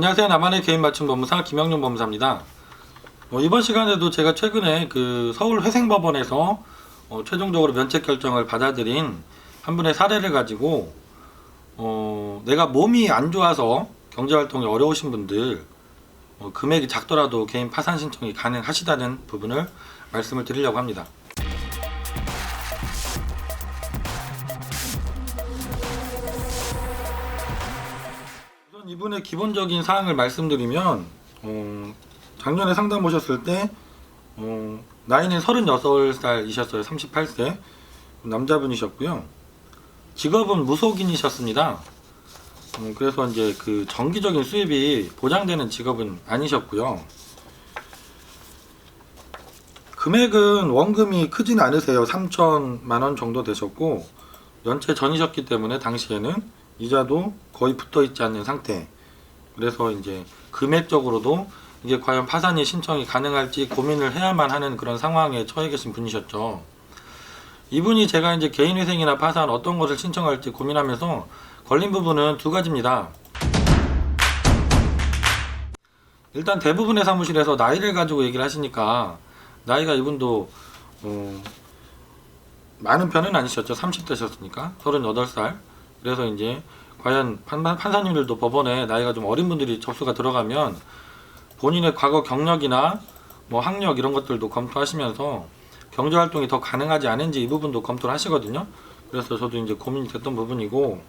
안녕하세요. 나만의 개인 맞춤 법무사 김영룡 법무사입니다. 어, 이번 시간에도 제가 최근에 그 서울 회생법원에서 어, 최종적으로 면책 결정을 받아들인 한 분의 사례를 가지고 어, 내가 몸이 안 좋아서 경제활동이 어려우신 분들 어, 금액이 작더라도 개인 파산 신청이 가능하시다는 부분을 말씀을 드리려고 합니다. 이분의 기본적인 사항을 말씀드리면 어, 작년에 상담 오셨을 때 어, 나이는 36살이셨어요. 38세 남자분이셨고요. 직업은 무속인이셨습니다. 어, 그래서 이제 그 정기적인 수입이 보장되는 직업은 아니셨고요. 금액은 원금이 크진 않으세요. 3천만 원 정도 되셨고 연체 전이셨기 때문에 당시에는 이자도 거의 붙어 있지 않는 상태. 그래서 이제 금액적으로도 이게 과연 파산이 신청이 가능할지 고민을 해야만 하는 그런 상황에 처해 계신 분이셨죠. 이분이 제가 이제 개인회생이나 파산 어떤 것을 신청할지 고민하면서 걸린 부분은 두 가지입니다. 일단 대부분의 사무실에서 나이를 가지고 얘기를 하시니까 나이가 이분도 어, 많은 편은 아니셨죠. 30대셨으니까 38살. 그래서 이제 과연 판, 판사님들도 법원에 나이가 좀 어린 분들이 접수가 들어가면 본인의 과거 경력이나 뭐 학력 이런 것들도 검토하시면서 경제 활동이 더 가능하지 않은지 이 부분도 검토를 하시거든요. 그래서 저도 이제 고민이 됐던 부분이고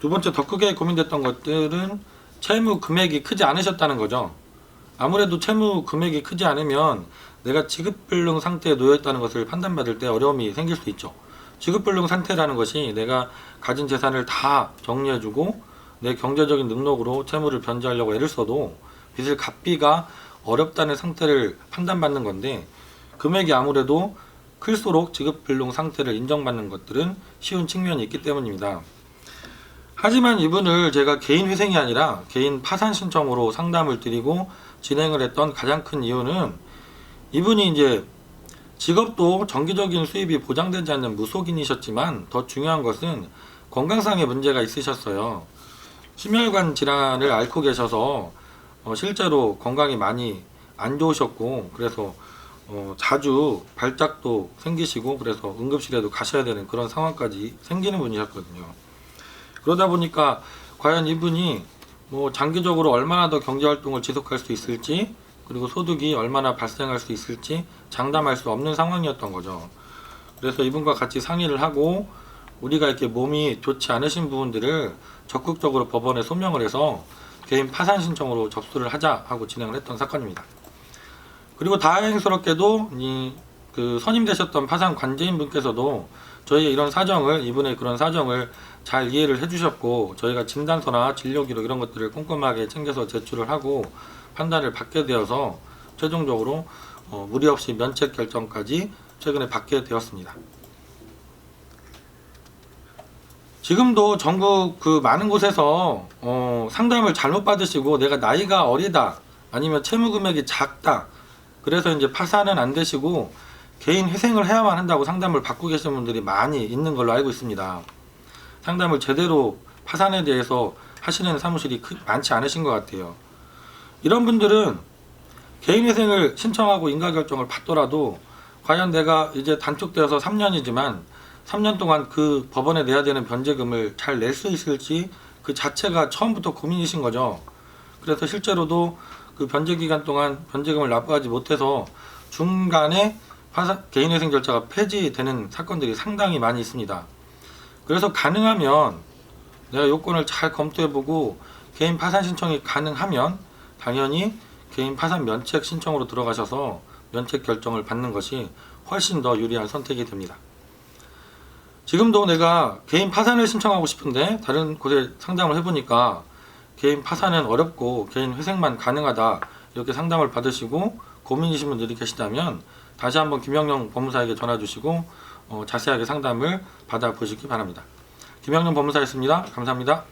두 번째 더 크게 고민됐던 것들은 채무 금액이 크지 않으셨다는 거죠. 아무래도 채무 금액이 크지 않으면 내가 지급불능 상태에 놓여 있다는 것을 판단받을 때 어려움이 생길 수 있죠. 지급불능 상태라는 것이 내가 가진 재산을 다 정리해주고 내 경제적인 능력으로 채무를 변제하려고 애를 써도 빚을 갚기가 어렵다는 상태를 판단받는 건데 금액이 아무래도 클수록 지급불능 상태를 인정받는 것들은 쉬운 측면이 있기 때문입니다. 하지만 이분을 제가 개인 회생이 아니라 개인 파산 신청으로 상담을 드리고 진행을 했던 가장 큰 이유는 이분이 이제 직업도 정기적인 수입이 보장되지 않는 무속인이셨지만 더 중요한 것은 건강상의 문제가 있으셨어요. 심혈관 질환을 앓고 계셔서 어, 실제로 건강이 많이 안 좋으셨고 그래서 어, 자주 발작도 생기시고 그래서 응급실에도 가셔야 되는 그런 상황까지 생기는 분이셨거든요. 그러다 보니까 과연 이분이 뭐 장기적으로 얼마나 더 경제 활동을 지속할 수 있을지 그리고 소득이 얼마나 발생할 수 있을지 장담할 수 없는 상황이었던 거죠. 그래서 이분과 같이 상의를 하고 우리가 이렇게 몸이 좋지 않으신 부분들을 적극적으로 법원에 소명을 해서 개인 파산 신청으로 접수를 하자 하고 진행을 했던 사건입니다. 그리고 다행스럽게도 이 그 선임되셨던 파산 관제인 분께서도 저희의 이런 사정을 이분의 그런 사정을 잘 이해를 해주셨고 저희가 진단서나 진료 기록 이런 것들을 꼼꼼하게 챙겨서 제출을 하고 판단을 받게 되어서 최종적으로 어, 무리 없이 면책 결정까지 최근에 받게 되었습니다. 지금도 전국 그 많은 곳에서 어, 상담을 잘못 받으시고 내가 나이가 어리다 아니면 채무 금액이 작다 그래서 이제 파산은 안 되시고 개인 회생을 해야만 한다고 상담을 받고 계신 분들이 많이 있는 걸로 알고 있습니다. 상담을 제대로 파산에 대해서 하시는 사무실이 크- 많지 않으신 것 같아요. 이런 분들은 개인 회생을 신청하고 인가 결정을 받더라도 과연 내가 이제 단축되어서 3년이지만 3년 동안 그 법원에 내야 되는 변제금을 잘 낼 수 있을지 그 자체가 처음부터 고민이신 거죠. 그래서 실제로도 그 변제 기간 동안 변제금을 납부하지 못해서 중간에 파산, 개인회생 절차가 폐지되는 사건들이 상당히 많이 있습니다. 그래서 가능하면 내가 요건을 잘 검토해보고 개인 파산 신청이 가능하면 당연히 개인 파산 면책 신청으로 들어가셔서 면책 결정을 받는 것이 훨씬 더 유리한 선택이 됩니다. 지금도 내가 개인 파산을 신청하고 싶은데 다른 곳에 상담을 해보니까 개인 파산은 어렵고 개인 회생만 가능하다 이렇게 상담을 받으시고 고민이신 분들이 계시다면 다시 한번 김영영 법무사에게 전화 주시고 어, 자세하게 상담을 받아보시기 바랍니다. 김영영 법무사였습니다. 감사합니다.